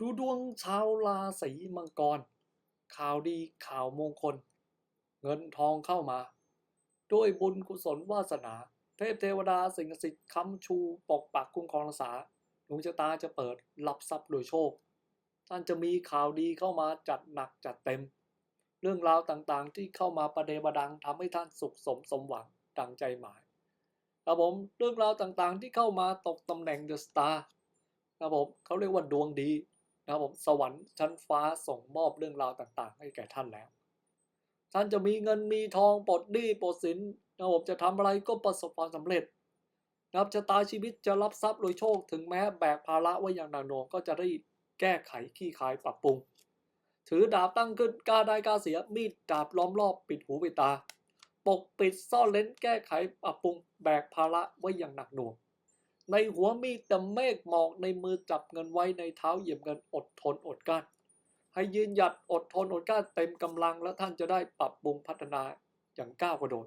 ดูดวงชาวราศีมังกร ข่าวดีข่าวมงคล เงินทองเข้ามา ด้วยบุญกุศลวาสนา เทพเทวดาสิ่งศักดิ์สิทธิ์ค้ำชูปกปักคุ้มครองรักษาดวงชะตาจะเปิดรับทรัพย์โดยโชค ท่านจะมีข่าวดีเข้ามาจัดหนักจัดเต็ม เรื่องราวต่างๆที่เข้ามาประเดประดังทำให้ท่านสุขสมสมหวังดังใจหมายครับผมเรื่องราวต่างๆที่เข้ามาตกตำแหน่งเดอะสตาร์ครับผมเขาเรียกว่าดวงดี นะครับผมสวรรค์ชั้นฟ้าส่งมอบเรื่องราวต่าง ๆ ให้แก่ท่านแล้ว ท่านจะมีเงินมีทองปลดหนี้ปลดสินนะครับผมจะทำอะไรก็ประสบความสำเร็จนะครับชะตาชีวิตจะรับทรัพย์โดยโชคถึงแม้แบกภาระไว้อย่างหนักหน่วงก็จะได้แก้ไขขี้คายปรับปรุง ถือดาบตั้งขึ้นกล้าได้กล้าเสียมีดดาบล้อมรอบปิดหูปิดตา ปกปิดซ่อนเลนแก้ไขปรับปรุง แบกภาระไว้อย่างหนักหน่วง ในหัวมีแต่เมฆหมอกในมือจับเงินไว้ในเท้าเหยียบเงินอดทนอดกั้นให้ยืนหยัดอดทนอดกั้นเต็มกำลังและท่านจะได้ปรับปรุงพัฒนาอย่างก้าวกระโดด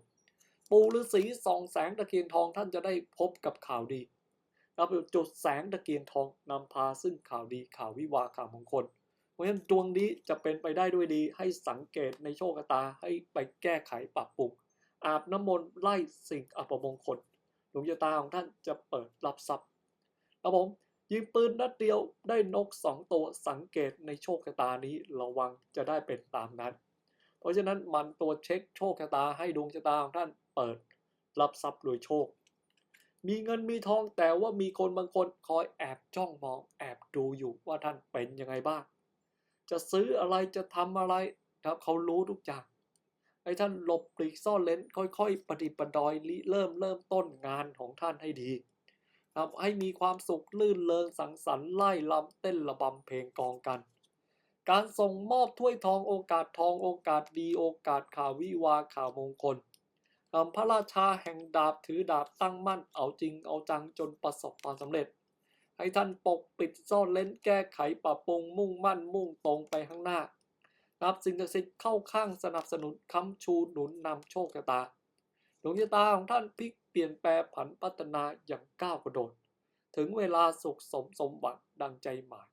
ปูฤาษีส่องแสงตะเกียงทองท่านจะได้พบกับข่าวดีรับจุดแสงตะเกียงทองนำพาซึ่งข่าวดีข่าววิวาข่าวมงคลเพราะฉะนั้นดวงนี้จะเป็นไปได้ด้วยดีให้สังเกตในโชคตาให้ไปแก้ไขปรับปรุงอาบน้ำมนต์ไล่สิ่งอัปมงคล ดวงชะตาของท่านจะเปิดรับทรัพย์ครับผมยิงปืนนัดเดียวได้นกสองตัวสังเกตในโชคชะตานี้ระวังจะได้เป็นตามนั้น เพราะฉะนั้นมันตัวเช็คโชคชะตาให้ดวงชะตาของท่านเปิดรับทรัพย์โดยโชค มีเงินมีทองแต่ว่ามีคนบางคนคอยแอบจ้องมองแอบดูอยู่ว่าท่านเป็นยังไงบ้าง จะซื้ออะไรจะทำอะไรครับเขารู้ทุกอย่าง ให้ท่านหลบปลีกซ่อนเลนค่อยๆ ปฏิปดอยริเริ่มเริ่มต้นงานของท่านให้ดีครับให้มีความสุขลื่นเลงสังสรรค์ไล่ลำเต้นระบำเพลงกองกัน การส่งมอบถ้วยทองโอกาสทองโอกาสดีโอกาสข่าววิวาข่าวมงคลพระราชาแห่งดาบถือดาบตั้งมั่นเอาจริงเอาจังจนประสบความสำเร็จ ให้ท่านปกปิดซ่อนเล้นแก้ไขปรับปรุงมุ่งมั่นมุ่งตรงไปข้างหน้า นับสิ่งศักดิ์สิทธิ์เข้าข้างสนับสนุนค้ำชูหนุนนำโชคชะตาดวงชะตาของท่านพลิกเปลี่ยนแปลผันพัฒนาอย่างก้าวกระโดด ถึงเวลาสุขสมสมหวังดังใจหมาย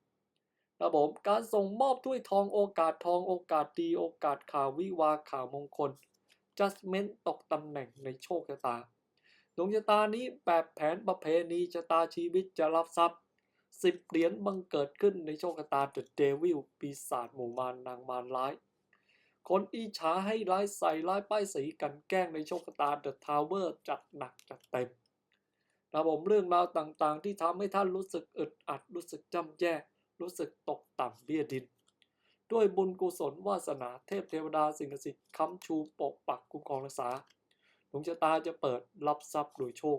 ระบบการส่งมอบถ้วยทองโอกาสทองโอกาสดีโอกาสข่าววิวาข่าวมงคล judgment ตกตำแหน่งในโชคชะตาดวงชะตานี้แบบแผนประเพณีชะตาชีวิตจะรับทรัพย์ สิบเหรียญบังเกิดขึ้นในโชคชะตา The Devil ปีศาจหมู่มารนางมารร้าย คนอิจฉาให้ร้ายใส่ร้ายป้ายสีกันแกล้งในโชคชะตา The Tower จัดหนักจัดเต็มระบบเรื่องราวต่างๆ ที่ทำให้ท่านรู้สึกอึดอัดรู้สึกจำแย่รู้สึกตกต่ำเบี้ยดิน ด้วยบุญกุศลวาสนาเทพเทวดาสิ่งศักดิ์สิทธิ์ค้ำชูปกปักคุ้มครองรักษาดวงชะตาจะเปิดรับทรัพย์โดยโชค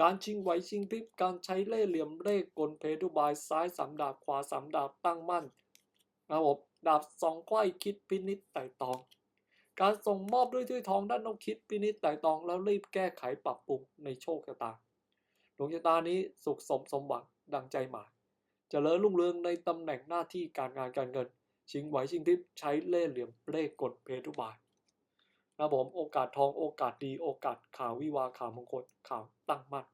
การชิงไหวชิงพริบการใช้เล่เหลี่ยมเล่ห์กลเพทุบายซ้ายสามดาบขวาสามดาบตั้งมั่นระบบดาบสองไข้คิดพินิจไต่ตอง การส่งมอบด้วยถ้วยทองด้านต้องคิดพินิจไต่ตองแล้วรีบแก้ไขปรับปรุงในโชคชะตาดวงชะตานี้สุขสมสมหวังดังใจหมายเจริญรุ่งเรืองในตำแหน่งหน้าที่การงานการเงิน ชิงไหวชิงพริบใช้เล่เหลี่ยมเล่ห์กลเพทุบาย นะผมโอกาสทองโอกาสดีโอกาสข่าววิวาข่าวมงคลข่าวตั้งมั่น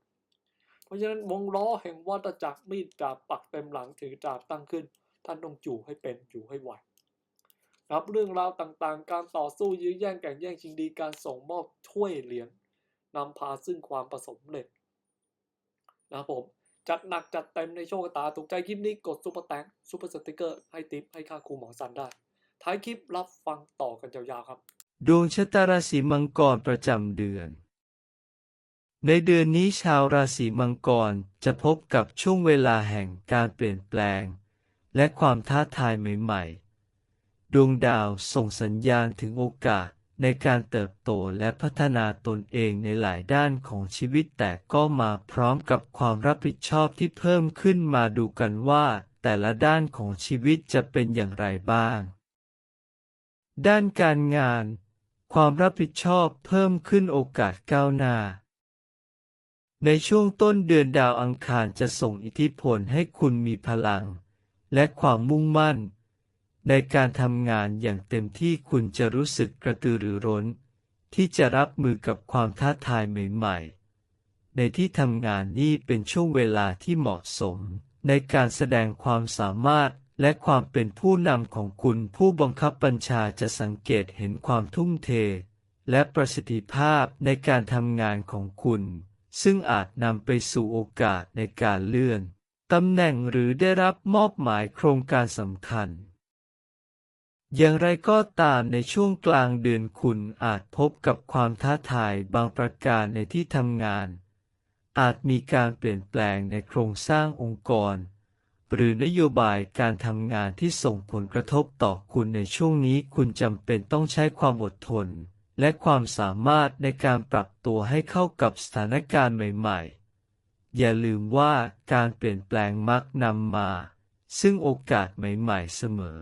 เพราะฉะนั้นวงล้อแห่งวัฏจักรมีดดาบปักเต็มหลังถือดาบตั้งขึ้น ท่านต้องจู่ให้เป็นอยู่ให้ไหวรับเรื่องราวต่างๆ การต่อสู้ยื้อแย่งแข่งแย่งชิงดีการส่งมอบถ้วยเหรียญนำพาซึ่งความประสบเร็จนะครับผมจัดหนักจัดเต็มในโชคตาถูกใจคลิปนี้กดซุปเปอร์แตงซุปเปอร์สติกเกอร์ให้ติปให้ค่าครูหมอสันได้ ท้ายคลิปรับฟังต่อกันยาวๆครับ ดวงชะตาราศีมังกรประจำเดือน ในเดือนนี้ชาวราศีมังกรจะพบกับช่วงเวลาแห่งการเปลี่ยนแปลง และความท้าทายใหม่ๆ ดวงดาวส่งสัญญาณถึงโอกาสในการเติบโตและพัฒนาตนเองในหลายด้านของชีวิตแต่ก็มาพร้อมกับความรับผิดชอบที่เพิ่มขึ้นมาดูกันว่า แต่ละด้านของชีวิตจะเป็นอย่างไรบ้าง ด้านการงาน ความรับผิดชอบเพิ่มขึ้นโอกาสก้าวหน้า ในช่วงต้นเดือนดาวอังคารจะส่งอิทธิพลให้คุณมีพลัง และความมุ่งมั่น ในการทำงานอย่างเต็มที่คุณจะรู้สึกกระตือรือร้น ที่จะรับมือกับความท้าทายใหม่ๆ ในที่ทำงานนี่เป็นช่วงเวลาที่เหมาะสมในการแสดงความสามารถ และความเป็นผู้นำของคุณผู้บังคับบัญชาจะสังเกตเห็นความทุ่มเท และประสิทธิภาพในการทำงานของคุณ ซึ่งอาจนำไปสู่โอกาสในการเลื่อนตำแหน่งหรือได้รับมอบหมายโครงการสำคัญ อย่างไรก็ตามในช่วงกลางเดือนคุณอาจพบกับความท้าทายบางประการในที่ทำงาน อาจมีการเปลี่ยนแปลงในโครงสร้างองค์กร หรือนโยบายการทำงานที่ส่งผลกระทบต่อคุณในช่วงนี้คุณจำเป็นต้องใช้ความอดทน และความสามารถในการปรับตัวให้เข้ากับสถานการณ์ใหม่ๆ อย่าลืมว่าการเปลี่ยนแปลงมักนำมา ซึ่งโอกาสใหม่ๆเสมอ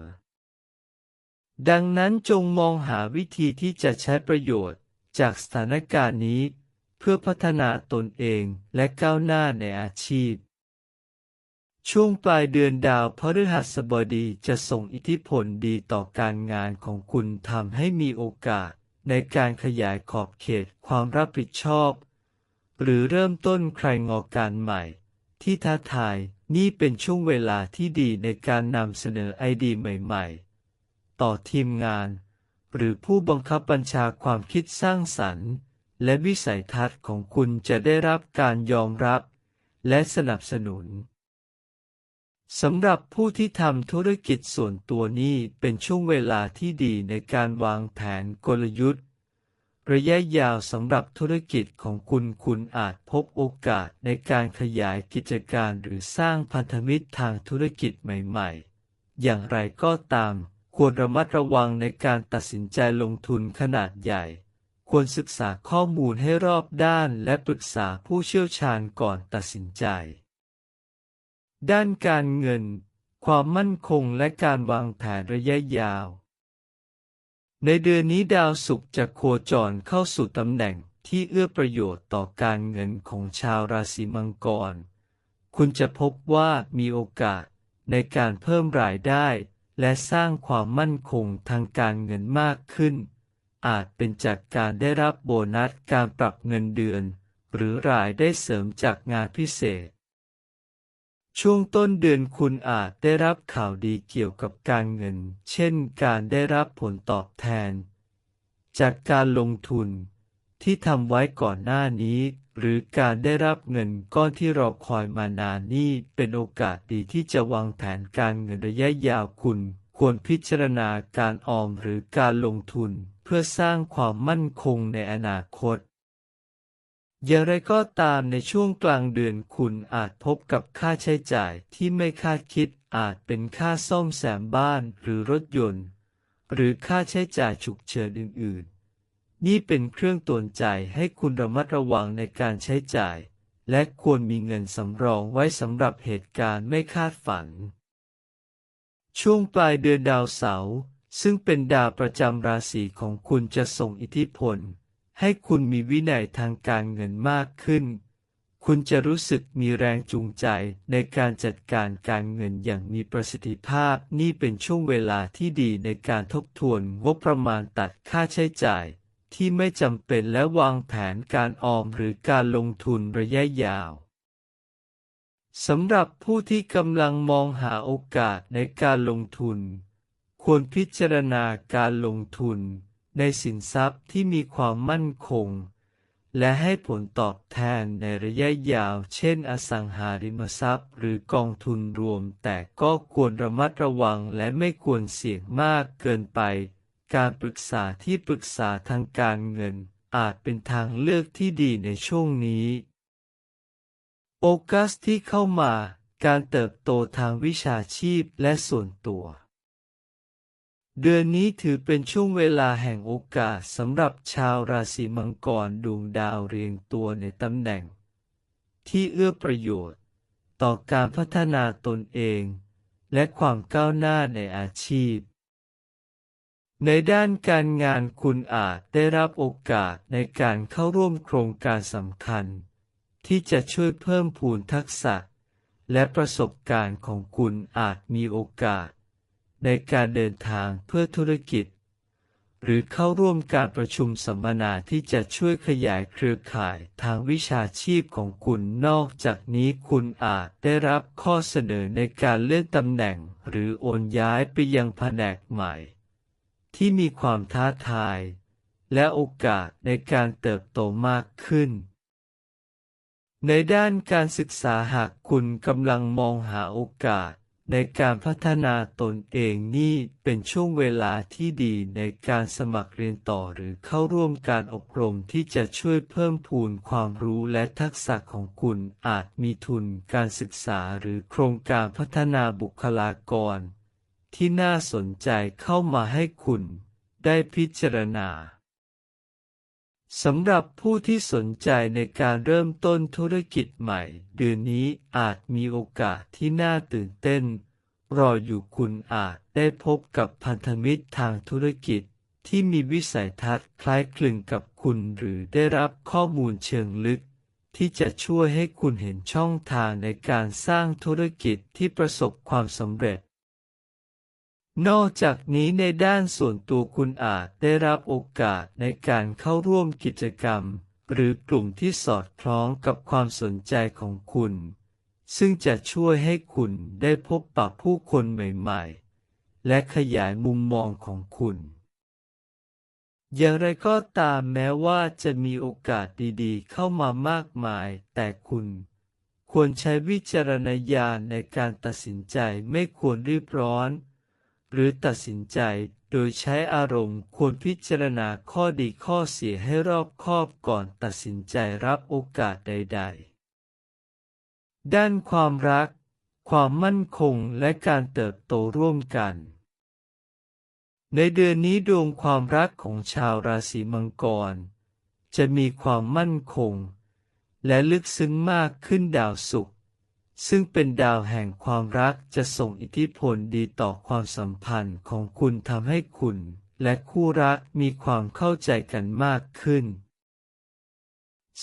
ดังนั้นจงมองหาวิธีที่จะใช้ประโยชน์จากสถานการณ์นี้ เพื่อพัฒนาตนเองและก้าวหน้าในอาชีพ ช่วงปลายเดือนดาวพฤหัสบดีจะส่งอิทธิพลดีต่อการงานของคุณทำให้มีโอกาส ในการขยายขอบเขตความรับผิดชอบ หรือเริ่มต้นใครงอการใหม่ ที่ท้าทายนี่เป็นช่วงเวลาที่ดีในการนำเสนอไอเดียใหม่ ๆ ต่อทีมงาน หรือผู้บังคับบัญชาความคิดสร้างสรรค์ และวิสัยทัศน์ของคุณจะได้รับการยอมรับ และสนับสนุน สำหรับผู้ที่ทำธุรกิจส่วนตัวนี้เป็นช่วงเวลาที่ดีในการวางแผนกลยุทธ์ ระยะยาวสำหรับธุรกิจของคุณคุณอาจพบโอกาสในการขยายกิจการหรือสร้างพันธมิตรทางธุรกิจใหม่ๆ อย่างไรก็ตาม ควรระมัดระวังในการตัดสินใจลงทุนขนาดใหญ่ ควรศึกษาข้อมูลให้รอบด้านและปรึกษาผู้เชี่ยวชาญก่อนตัดสินใจ ด้านการเงิน ความมั่นคงและการวางแผนระยะยาว ในเดือนนี้ดาวศุกร์จะโคจรเข้าสู่ตำแหน่งที่เอื้อประโยชน์ต่อการเงินของชาวราศีมังกร คุณจะพบว่ามีโอกาสในการเพิ่มรายได้ และสร้างความมั่นคงทางการเงินมากขึ้น อาจเป็นจากการได้รับโบนัสการปรับเงินเดือน หรือรายได้เสริมจากงานพิเศษ ช่วงต้นเดือนคุณอาจได้รับข่าวดีเกี่ยวกับการเงิน เช่นการได้รับผลตอบแทน จากการลงทุนที่ทำไว้ก่อนหน้านี้ หรือการได้รับเงินก้อนที่รอคอยมานานนี่เป็นโอกาสดีที่จะวางแผนการเงินระยะยาวคุณ ควรพิจารณาการออมหรือการลงทุน เพื่อสร้างความมั่นคงในอนาคต อย่างไรก็ตามในช่วงกลางเดือนคุณอาจพบกับค่าใช้จ่ายที่ไม่คาดคิดอาจเป็นค่าซ่อมแซมบ้านหรือรถยนต์ หรือค่าใช้จ่ายฉุกเฉินอื่น ๆ นี่เป็นเครื่องตือนใจให้คุณระมัดระวังในการใช้จ่าย และควรมีเงินสำรองไว้สำหรับเหตุการณ์ไม่คาดฝัน ช่วงปลายเดือนดาวเสาร์ซึ่งเป็นดาวประจำราศีของคุณจะส่งอิทธิพล ให้คุณมีวินัยทางการเงินมากขึ้น คุณจะรู้สึกมีแรงจูงใจในการจัดการการเงินอย่างมีประสิทธิภาพ นี่เป็นช่วงเวลาที่ดีในการทบทวนงบประมาณตัดค่าใช้จ่าย ที่ไม่จำเป็นและวางแผนการออมหรือการลงทุนระยะยาวสำหรับผู้ที่กำลังมองหาโอกาสในการลงทุน ควรพิจารณาการลงทุน ในสินทรัพย์ที่มีความมั่นคง และให้ผลตอบแทนในระยะยาว เช่น อสังหาริมทรัพย์หรือกองทุนรวม แต่ก็ควรระมัดระวังและไม่ควรเสี่ยงมากเกินไป การปรึกษาที่ปรึกษาทางการเงิน อาจเป็นทางเลือกที่ดีในช่วงนี้ โอกัสที่เข้ามา การเติบโตทางวิชาชีพและส่วนตัว เดือนนี้ถือเป็นช่วงเวลาแห่งโอกาสสำหรับชาวราศีมังกรดวงดาวเรียงตัวในตำแหน่ง ที่เอื้อประโยชน์ ต่อการพัฒนาตนเอง และความก้าวหน้าในอาชีพ ในด้านการงานคุณอาจได้รับโอกาสในการเข้าร่วมโครงการสำคัญ ที่จะช่วยเพิ่มพูนทักษะ และประสบการณ์ของคุณอาจมีโอกาส ในการเดินทางเพื่อธุรกิจ หรือเข้าร่วมการประชุมสัมมนาที่จะช่วยขยายเครือข่ายทางวิชาชีพของคุณนอกจากนี้คุณอาจได้รับข้อเสนอในการเลื่อนตำแหน่งหรือโอนย้ายไปยังแผนกใหม่ ที่มีความท้าทาย และโอกาสในการเติบโตมากขึ้นในด้านการศึกษาหากคุณกำลังมองหาโอกาส ในการพัฒนาตนเองนี่เป็นช่วงเวลาที่ดีในการสมัครเรียนต่อหรือเข้าร่วมการอบรมที่จะช่วยเพิ่มพูนความรู้และทักษะของคุณอาจมีทุนการศึกษาหรือโครงการพัฒนาบุคลากร ที่น่าสนใจเข้ามาให้คุณได้พิจารณา สำหรับผู้ที่สนใจในการเริ่มต้นธุรกิจใหม่ เดือนนี้อาจมีโอกาสที่น่าตื่นเต้น รออยู่คุณอาจได้พบกับพันธมิตรทางธุรกิจที่มีวิสัยทัศน์คล้ายคลึงกับคุณหรือได้รับข้อมูลเชิงลึก ที่จะช่วยให้คุณเห็นช่องทางในการสร้างธุรกิจที่ประสบความสำเร็จ นอกจากนี้ในด้านส่วนตัวคุณอาจได้รับโอกาสในการเข้าร่วมกิจกรรม หรือกลุ่มที่สอดคล้องกับความสนใจของคุณ ซึ่งจะช่วยให้คุณได้พบปะผู้คนใหม่ๆ และขยายมุมมองของคุณ อย่างไรก็ตามแม้ว่าจะมีโอกาสดีๆ เข้ามามากมาย แต่คุณควรใช้วิจารณญาณในการตัดสินใจไม่ควรรีบร้อน หรือตัดสินใจโดยใช้อารมณ์ควรพิจารณาข้อดีข้อเสียให้รอบคอบก่อนตัดสินใจรับโอกาสใด ๆ ด้านความรัก ความมั่นคงและการเติบโตร่วมกัน ในเดือนนี้ดวงความรักของชาวราศีมังกร จะมีความมั่นคง และลึกซึ้งมากขึ้นดาวศุกร์ ซึ่งเป็นดาวแห่งความรักจะส่งอิทธิพลดีต่อความสัมพันธ์ของคุณทำให้คุณ และคู่รักมีความเข้าใจกันมากขึ้น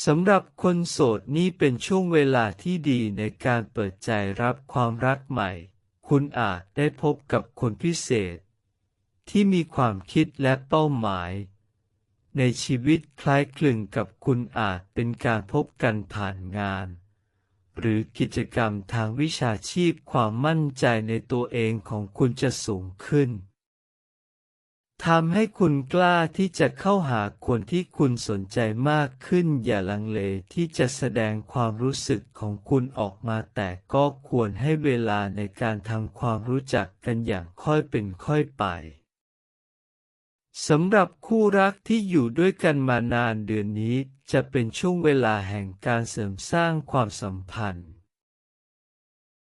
สำหรับคนโสดนี่เป็นช่วงเวลาที่ดีในการเปิดใจรับความรักใหม่ คุณอาจได้พบกับคนพิเศษ ที่มีความคิดและเป้าหมาย ในชีวิตคล้ายคลึงกับคุณอาจเป็นการพบกันผ่านงาน หรือกิจกรรมทางวิชาชีพความมั่นใจในตัวเองของคุณจะสูงขึ้นทำให้คุณกล้าที่จะเข้าหาคนที่คุณสนใจมากขึ้น อย่าลังเลที่จะแสดงความรู้สึกของคุณออกมา แต่ก็ควรให้เวลาในการทำความรู้จักกันอย่างค่อยเป็นค่อยไป สำหรับคู่รักที่อยู่ด้วยกันมานานเดือนนี้จะเป็นช่วงเวลาแห่งการเสริมสร้างความสัมพันธ์